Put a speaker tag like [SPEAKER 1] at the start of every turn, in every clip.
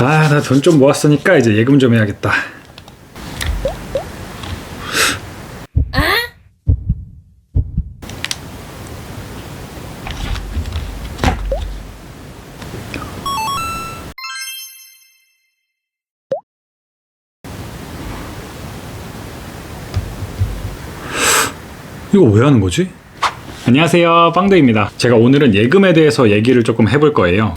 [SPEAKER 1] 아, 나 돈 좀 모았으니까 이제 예금 좀 해야겠다. 이거 왜 하는 거지? 안녕하세요 빵데입니다 제가 오늘은 예금에 대해서 얘기를 조금 해볼 거예요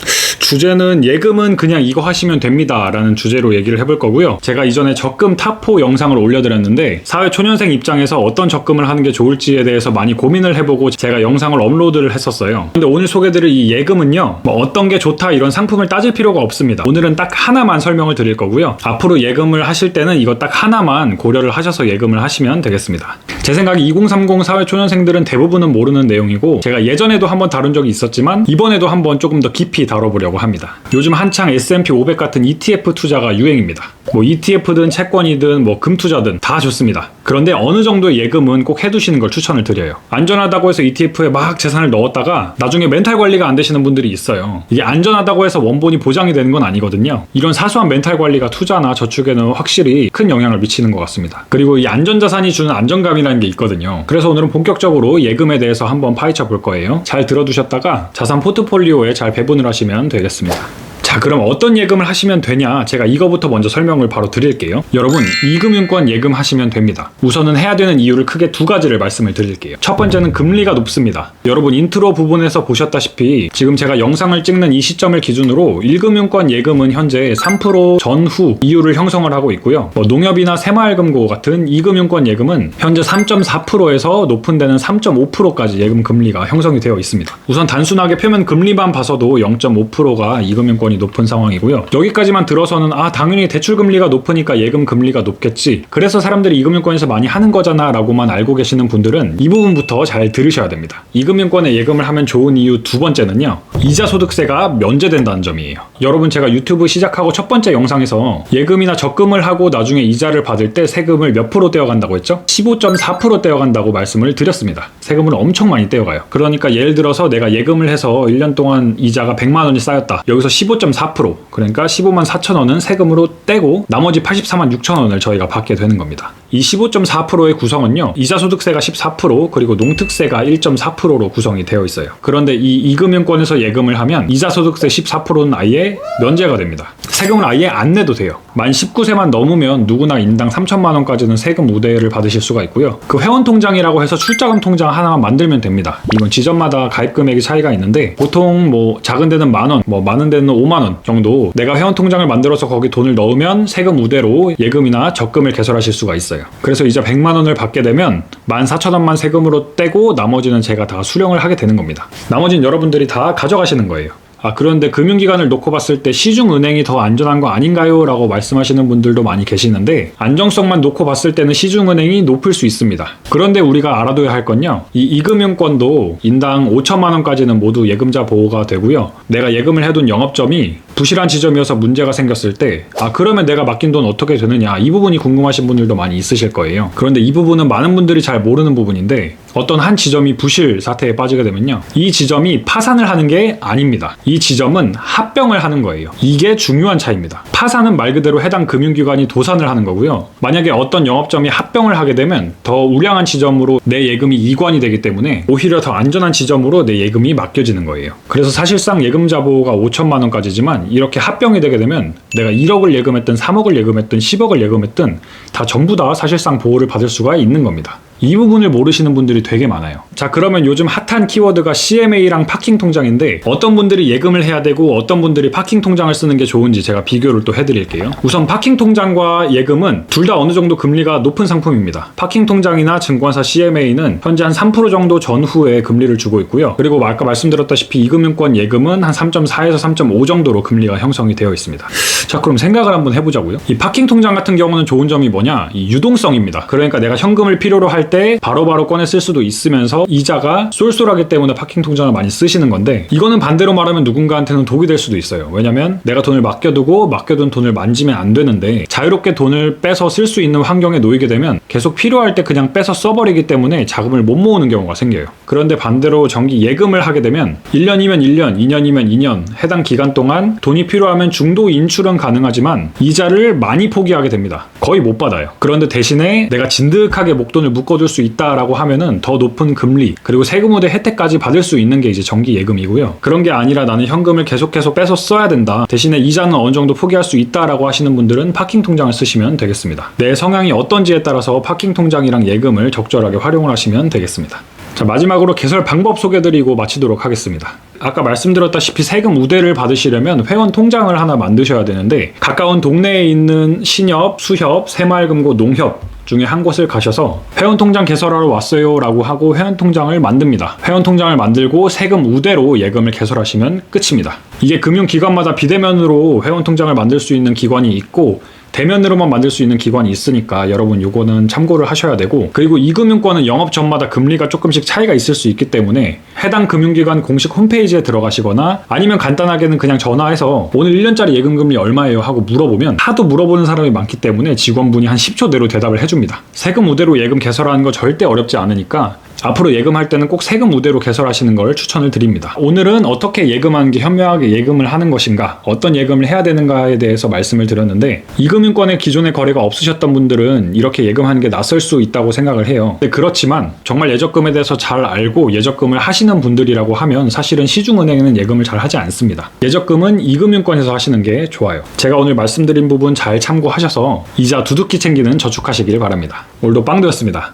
[SPEAKER 1] 주제는 예금은 그냥 이거 하시면 됩니다 라는 주제로 얘기를 해볼 거고요. 제가 이전에 적금 타포 영상을 올려드렸는데 사회 초년생 입장에서 어떤 적금을 하는 게 좋을지에 대해서 많이 고민을 해보고 제가 영상을 업로드를 했었어요. 근데 오늘 소개드릴 이 예금은요 뭐 어떤 게 좋다 이런 상품을 따질 필요가 없습니다. 오늘은 딱 하나만 설명을 드릴 거고요. 앞으로 예금을 하실 때는 이거 딱 하나만 고려를 하셔서 예금을 하시면 되겠습니다 제 생각에 2030 사회초년생들은 대부분은 모르는 내용이고 제가 예전에도 한번 다룬 적이 있었지만 이번에도 한번 조금 더 깊이 다뤄보려고 합니다. 요즘 한창 S&P 500 같은 ETF 투자가 유행입니다. 뭐 ETF든 채권이든 뭐 금 투자든 다 좋습니다. 그런데 어느 정도의 예금은 꼭 해두시는 걸 추천을 드려요. 안전하다고 해서 ETF에 막 재산을 넣었다가 나중에 멘탈 관리가 안 되시는 분들이 있어요. 이게 안전하다고 해서 원본이 보장이 되는 건 아니거든요. 이런 사소한 멘탈 관리가 투자나 저축에는 확실히 큰 영향을 미치는 것 같습니다. 그리고 이 안전자산이 주는 안정감이라는 게 있거든요. 그래서 오늘은 본격적으로 예금에 대해서 한번 파헤쳐 볼 거예요. 잘 들어두셨다가 자산 포트폴리오에 잘 배분을 하시면 되겠습니다. 자, 그럼 어떤 예금을 하시면 되냐? 제가 이거부터 먼저 설명을 바로 드릴게요. 여러분, 이금융권 예금 하시면 됩니다. 우선은 해야 되는 이유를 크게 두 가지를 말씀을 드릴게요. 첫 번째는 금리가 높습니다. 여러분, 인트로 부분에서 보셨다시피 지금 제가 영상을 찍는 이 시점을 기준으로 일금융권 예금은 현재 3% 전후 이율을 형성을 하고 있고요. 뭐 농협이나 새마을금고 같은 이금융권 예금은 현재 3.4%에서 높은 데는 3.5%까지 예금 금리가 형성이 되어 있습니다. 우선 단순하게 표면 금리만 봐서도 0.5%가 이금융권이 높은 상황이고요. 여기까지만 들어서는 아 당연히 대출 금리가 높으니까 예금 금리가 높겠지. 그래서 사람들이 이금융권에서 많이 하는 거잖아라고만 알고 계시는 분들은 이 부분부터 잘 들으셔야 됩니다. 이금융권에 예금을 하면 좋은 이유 두 번째는요. 이자 소득세가 면제된다는 점이에요. 여러분 제가 유튜브 시작하고 첫 번째 영상에서 예금이나 적금을 하고 나중에 이자를 받을 때 세금을 몇 프로 떼어간다고 했죠? 15.4% 떼어간다고 말씀을 드렸습니다. 세금을 엄청 많이 떼어가요. 그러니까 예를 들어서 내가 예금을 해서 1년 동안 이자가 100만 원이 쌓였다. 여기서 15.4% 그러니까 15만 4천 원은 세금으로 떼고 나머지 84만 6천 원을 저희가 받게 되는 겁니다. 이 15.4%의 구성은요. 이자 소득세가 14% 그리고 농특세가 1.4%로 구성이 되어 있어요. 그런데 이 이금융권에서 예금을 하면 이자 소득세 14%는 아예 면제가 됩니다. 세금을 아예 안 내도 돼요. 만 19세만 넘으면 누구나 인당 3천만 원까지는 세금 우대를 받으실 수가 있고요. 그 회원 통장이라고 해서 출자금 통장 하나만 만들면 됩니다. 이건 지점마다 가입 금액이 차이가 있는데 보통 뭐 작은 데는 만 원, 뭐 많은 데는 5만 원 정도 내가 회원 통장을 만들어서 거기 돈을 넣으면 세금 우대로 예금이나 적금을 개설하실 수가 있어 요. 그래서 이자 100만 원을 받게 되면 14,000원만 세금으로 떼고 나머지는 제가 다 수령을 하게 되는 겁니다. 나머지는 여러분들이 다 가져가시는 거예요. 아, 그런데 금융기관을 놓고 봤을 때 시중은행이 더 안전한 거 아닌가요? 라고 말씀하시는 분들도 많이 계시는데, 안정성만 놓고 봤을 때는 시중은행이 높을 수 있습니다. 그런데 우리가 알아둬야 할 건요, 이 이금융권도 인당 5천만 원까지는 모두 예금자 보호가 되고요, 내가 예금을 해둔 영업점이 부실한 지점이어서 문제가 생겼을 때, 아, 그러면 내가 맡긴 돈 어떻게 되느냐, 이 부분이 궁금하신 분들도 많이 있으실 거예요. 그런데 이 부분은 많은 분들이 잘 모르는 부분인데, 어떤 한 지점이 부실 사태에 빠지게 되면요, 이 지점이 파산을 하는 게 아닙니다. 이 지점은 합병을 하는 거예요. 이게 중요한 차이입니다. 파산은 말 그대로 해당 금융기관이 도산을 하는 거고요. 만약에 어떤 영업점이 합병을 하게 되면 더 우량한 지점으로 내 예금이 이관이 되기 때문에 오히려 더 안전한 지점으로 내 예금이 맡겨지는 거예요. 그래서 사실상 예금 자 보호가 5천만 원까지지만 이렇게 합병이 되게 되면 내가 1억을 예금했든 3억을 예금했든 10억을 예금했든 다 전부 다 사실상 보호를 받을 수가 있는 겁니다. 이 부분을 모르시는 분들이 되게 많아요. 자, 그러면 요즘 핫한 키워드가 CMA랑 파킹 통장인데 어떤 분들이 예금을 해야 되고 어떤 분들이 파킹 통장을 쓰는 게 좋은지 제가 비교를 또 해드릴게요. 우선 파킹 통장과 예금은 둘 다 어느 정도 금리가 높은 상품입니다. 파킹 통장이나 증권사 CMA는 현재 한 3% 정도 전후에 금리를 주고 있고요. 그리고 아까 말씀드렸다시피 이금융권 예금은 한 3.4에서 3.5 정도로 금리가 형성이 되어 있습니다. 자, 그럼 생각을 한번 해보자고요. 이 파킹 통장 같은 경우는 좋은 점이 뭐냐? 이 유동성입니다. 그러니까 내가 현금을 필요로 할 때 바로바로 꺼내 쓸 수도 있으면서 이자가 쏠쏠하기 때문에 파킹 통장을 많이 쓰시는 건데 이거는 반대로 말하면 누군가한테는 독이 될 수도 있어요. 왜냐면 내가 돈을 맡겨두고 맡겨둔 돈을 만지면 안 되는데 자유롭게 돈을 빼서 쓸 수 있는 환경에 놓이게 되면 계속 필요할 때 그냥 빼서 써버리기 때문에 자금을 못 모으는 경우가 생겨요. 그런데 반대로 정기 예금을 하게 되면 1년이면 1년, 2년이면 2년 해당 기간 동안 돈이 필요하면 중도 인출은 가능하지만 이자를 많이 포기하게 됩니다. 거의 못 받아요. 그런데 대신에 내가 진득하게 목돈을 묶어 둘수 있다라고 하면은 더 높은 금리 그리고 세금 우대 혜택까지 받을 수 있는 게 이제 정기 예금이고요. 그런 게 아니라 나는 현금을 계속해서 빼서 써야 된다. 대신에 이자는 어느 정도 포기할 수 있다라고 하시는 분들은 파킹 통장을 쓰시면 되겠습니다. 내 성향이 어떤지에 따라서 파킹 통장이랑 예금을 적절하게 활용을 하시면 되겠습니다. 자, 마지막으로 개설 방법 소개드리고 마치도록 하겠습니다. 아까 말씀드렸다시피 세금 우대를 받으시려면 회원 통장을 하나 만드셔야 되는데 가까운 동네에 있는 신협, 수협, 새마을금고, 농협 중에 한 곳을 가셔서 회원 통장 개설하러 왔어요 라고 하고 회원 통장을 만듭니다. 회원 통장을 만들고 세금 우대로 예금을 개설하시면 끝입니다. 이게 금융기관마다 비대면으로 회원 통장을 만들 수 있는 기관이 있고 대면으로만 만들 수 있는 기관이 있으니까 여러분 요거는 참고를 하셔야 되고 그리고 이 금융권은 영업 전마다 금리가 조금씩 차이가 있을 수 있기 때문에 해당 금융기관 공식 홈페이지에 들어가시거나 아니면 간단하게는 그냥 전화해서 오늘 1년짜리 예금 금리 얼마예요 하고 물어보면 하도 물어보는 사람이 많기 때문에 직원분이 한 10초 내로 대답을 해줍니다. 세금 우대로 예금 개설하는 거 절대 어렵지 않으니까 앞으로 예금할 때는 꼭 세금 우대로 개설하시는 걸 추천을 드립니다. 오늘은 어떻게 예금하는 게 현명하게 예금을 하는 것인가, 어떤 예금을 해야 되는가에 대해서 말씀을 드렸는데 이 금융권에 기존에 거래가 없으셨던 분들은 이렇게 예금하는 게 낯설 수 있다고 생각을 해요. 그렇지만 정말 예적금에 대해서 잘 알고 예적금을 하시는 분들이라고 하면 사실은 시중은행에는 예금을 잘 하지 않습니다. 예적금은 이 금융권에서 하시는 게 좋아요. 제가 오늘 말씀드린 부분 잘 참고하셔서 이자 두둑히 챙기는 저축하시길 바랍니다. 오늘도 빵되었습니다.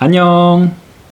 [SPEAKER 1] 안녕.